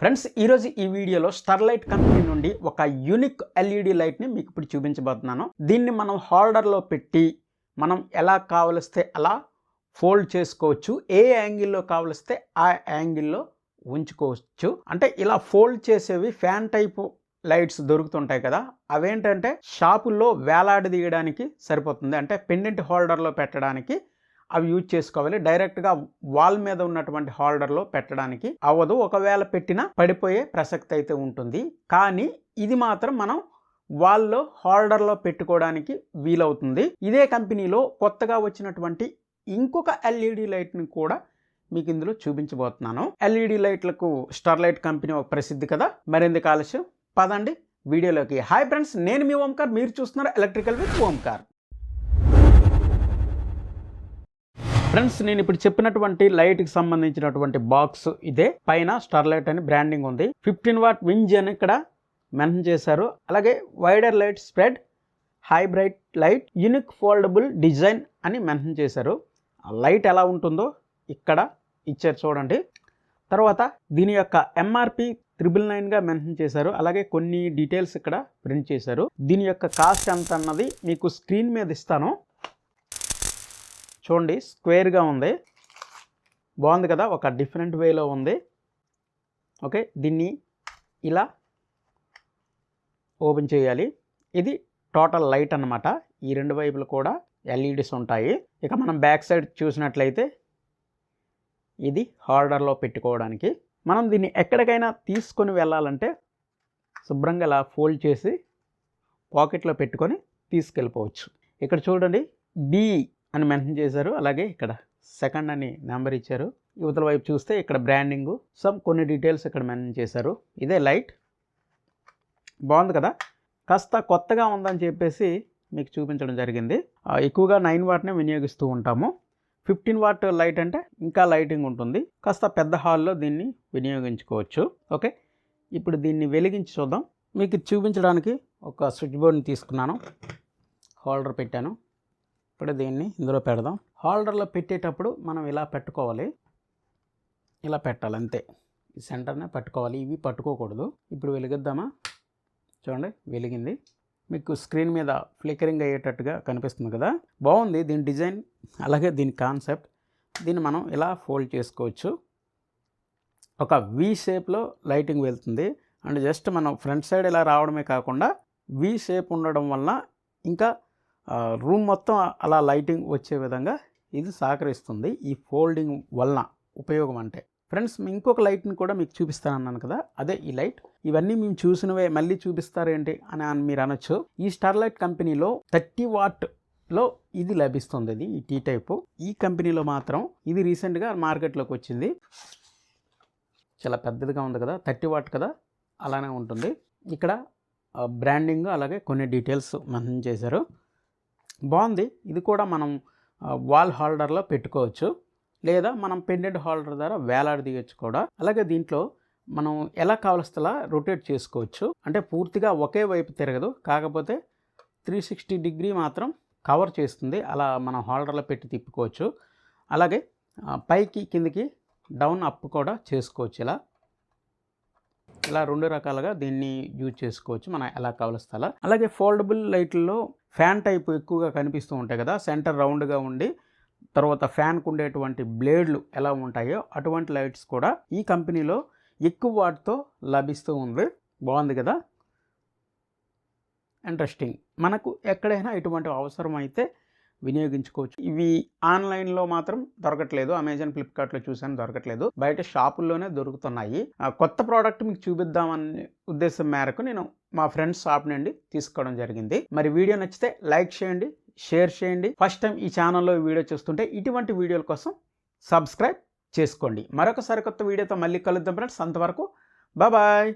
Friends ఈరోజు ఈ వీడియోలో స్టర్లైట్ కంపెనీ నుండి ఒక యూనిక్ ఎల్ఈడి లైట్ని మీకు ఇప్పుడు చూపించబోతున్నాను. దీన్ని మనం హోల్డర్లో పెట్టి మనం ఎలా కావలిస్తే అలా ఫోల్డ్ చేసుకోవచ్చు. ఏ యాంగిల్లో కావలిస్తే ఆ యాంగిల్లో ఉంచుకోవచ్చు. అంటే ఇలా ఫోల్డ్ చేసేవి ఫ్యాన్ టైపు లైట్స్ దొరుకుతుంటాయి కదా అవేంటంటే షాపుల్లో వేలాడదీయడానికి సరిపోతుంది. అంటే పెండెంట్ హోల్డర్లో పెట్టడానికి అవి యూజ్ చేసుకోవాలి. డైరెక్ట్గా వాల్ మీద ఉన్నటువంటి హోల్డర్లో పెట్టడానికి అవ్వదు. ఒకవేళ పెట్టినా పడిపోయే ప్రసక్తి అయితే ఉంటుంది. కానీ ఇది మాత్రం మనం వాల్లో హోల్డర్లో పెట్టుకోవడానికి వీలవుతుంది. ఇదే కంపెనీలో కొత్తగా వచ్చినటువంటి ఇంకొక ఎల్ఈడి లైట్ని కూడా మీకు ఇందులో చూపించబోతున్నాను. ఎల్ఈడి లైట్లకు స్టార్లైట్ కంపెనీ ఒక ప్రసిద్ధి కదా? మరింది ఆలస్యం పదండి. వీడియోలోకి. హాయ్ ఫ్రెండ్స్ నేను మీ ఓంకార్. మీరు చూస్తున్నారు ఎలక్ట్రికల్ విత్ ఓంకార్. ఫ్రెండ్స్ నేను ఇప్పుడు చెప్పినటువంటి లైట్కి సంబంధించినటువంటి బాక్స్ ఇదే. పైన స్టార్లైట్ అని బ్రాండింగ్ ఉంది. ఫిఫ్టీన్ వాట్ వింజ్ అని ఇక్కడ మెన్షన్ చేశారు. అలాగే wider light spread high bright light unique foldable design అని మెన్షన్ చేశారు. లైట్ ఎలా ఉంటుందో ఇక్కడ ఇచ్చారు చూడండి. తర్వాత దీని యొక్క ఎంఆర్పి త్రిబుల్ నైన్గా మెన్షన్ చేశారు. అలాగే కొన్ని డీటెయిల్స్ ఇక్కడ ప్రింట్ చేశారు. దీని యొక్క కాస్ట్ ఎంత అన్నది మీకు స్క్రీన్ మీద ఇస్తాను. చూడండి స్క్వేర్గా ఉంది. బాగుంది కదా? ఒక డిఫరెంట్ వేలో ఉంది. ఓకే దీన్ని ఇలా ఓపెన్ చేయాలి. ఇది టోటల్ లైట్ అన్నమాట. ఈ రెండు వైపులు కూడా ఎల్ఈడిస్ ఉంటాయి. ఇక మనం బ్యాక్ సైడ్ చూసినట్లయితే ఇది హార్డర్లో పెట్టుకోవడానికి. మనం దీన్ని ఎక్కడికైనా తీసుకొని వెళ్ళాలంటే శుభ్రంగా ఇలా ఫోల్డ్ చేసి పాకెట్లో పెట్టుకొని తీసుకెళ్ళిపోవచ్చు. ఇక్కడ చూడండి బి అని మెన్షన్ చేశారు. అలాగే ఇక్కడ సెకండ్ అని నెంబర్ ఇచ్చారు. యువతల వైపు చూస్తే ఇక్కడ బ్రాండింగ్ సమ్ కొన్ని డీటెయిల్స్ ఇక్కడ మెన్షన్ చేశారు. ఇదే లైట్. బాగుంది కదా? కాస్త కొత్తగా ఉందని చెప్పేసి మీకు చూపించడం జరిగింది. ఆ, ఎక్కువగా నైన్ వాట్నే వినియోగిస్తూ ఉంటాము. ఫిఫ్టీన్ వాట్ లైట్ అంటే ఇంకా లైటింగ్ ఉంటుంది. కాస్త పెద్ద హాల్లో దీన్ని వినియోగించుకోవచ్చు. ఓకే? ఇప్పుడు దీన్ని వెలిగించి చూద్దాం. మీకు చూపించడానికి ఒక స్విచ్ బోర్డ్ని తీసుకున్నాను. హోల్డర్ పెట్టాను. ఇప్పుడు దీన్ని ఇందులో పెడదాం. హోల్డర్లో పెట్టేటప్పుడు మనం ఇలా పెట్టుకోవాలి. ఇలా పెట్టాలి అంతే. ఈ సెంటర్నే పట్టుకోవాలి. ఇవి పట్టుకోకూడదు. ఇప్పుడు వెలిగిద్దామా? చూడండి వెలిగింది. మీకు స్క్రీన్ మీద ఫ్లికరింగ్ అయ్యేటట్టుగా కనిపిస్తుంది కదా? బాగుంది దీని డిజైన్. అలాగే దీని కాన్సెప్ట్. దీన్ని మనం ఇలా ఫోల్డ్ చేసుకోవచ్చు. ఒక వి షేప్లో లైటింగ్ వెళ్తుంది. అండ్ జస్ట్ మనం ఫ్రంట్ సైడ్ ఇలా రావడమే కాకుండా వి షేప్ ఉండడం వల్ల ఇంకా రూమ్ మొత్తం అలా లైటింగ్ వచ్చే విధంగా ఇది సహకరిస్తుంది ఈ ఫోల్డింగ్ వలన ఉపయోగం అంటే. ఫ్రెండ్స్ ఇంకొక లైట్ని కూడా మీకు చూపిస్తానన్నాను కదా అదే ఈ లైట్. ఇవన్నీ మేము చూసినవే మళ్ళీ చూపిస్తారేంటి అని మీరు అనొచ్చు. ఈ స్టార్లైట్ కంపెనీలో థర్టీ వాట్లో ఇది లభిస్తుంది ఇది ఈ టీ టైపు. ఈ కంపెనీలో మాత్రం ఇది రీసెంట్గా మార్కెట్లోకి వచ్చింది. చాలా పెద్దదిగా ఉంది కదా థర్టీ వాట్ కదా అలానే ఉంటుంది. ఇక్కడ బ్రాండింగ్ అలాగే కొన్ని డీటెయిల్స్ మెన్షన్ చేశారు. బాగుంది. ఇది కూడా మనం వాల్ హోల్డర్లో పెట్టుకోవచ్చు. లేదా మనం పెండెంట్ హోల్డర్ ద్వారా వేలాడదీయచ్చు కూడా. అలాగే దీంట్లో మనం ఎలా కావలిస్తే రొటేట్ చేసుకోవచ్చు. అంటే పూర్తిగా ఒకే వైపు తిరగదు. కాకపోతే త్రీ సిక్స్టీ డిగ్రీ మాత్రం కవర్ చేస్తుంది. అలా మనం హోల్డర్లో పెట్టి తిప్పుకోవచ్చు. అలాగే పైకి కిందికి డౌన్ అప్ కూడా చేసుకోవచ్చు ఇలా. ఇలా రెండు రకాలుగా దీన్ని యూజ్ చేసుకోవచ్చు. మనం ఎలా కావలిస్తే అలాగే ఫోల్డబుల్ లైట్లలో ఫ్యాన్ టైప్ ఎక్కువగా కనిపిస్తూ ఉంటాయి కదా సెంటర్ రౌండ్గా ఉండి తర్వాత ఫ్యాన్కు ఉండేటువంటి బ్లేడ్లు ఎలా ఉంటాయో అటువంటి లైట్స్ కూడా ఈ కంపెనీలో ఎక్కువ వాటితో లభిస్తూ ఉంది. బాగుంది కదా? ఇంట్రెస్టింగ్. మనకు ఎక్కడైనా ఇటువంటి అవసరం అయితే వినియోగించుకోవచ్చు. ఇవి ఆన్లైన్లో మాత్రం దొరకట్లేదు. అమెజాన్ ఫ్లిప్కార్ట్లో చూసాను దొరకట్లేదు. బయట షాపుల్లోనే దొరుకుతున్నాయి. ఆ, కొత్త ప్రోడక్ట్ మీకు చూపిద్దామని ఉద్దేశం మేరకు నేను మా ఫ్రెండ్స్ షాప్ నుండి తీసుకోవడం జరిగింది. మరి వీడియో నచ్చితే లైక్ చేయండి షేర్ చేయండి. ఫస్ట్ టైం ఈ ఛానల్లో వీడియో చూస్తుంటే ఇటువంటి వీడియోల కోసం సబ్స్క్రైబ్ చేసుకోండి. మరొక సరికొత్త వీడియోతో మళ్ళీ కలుద్దాం ఫ్రెండ్స్. అంతవరకు బాయ్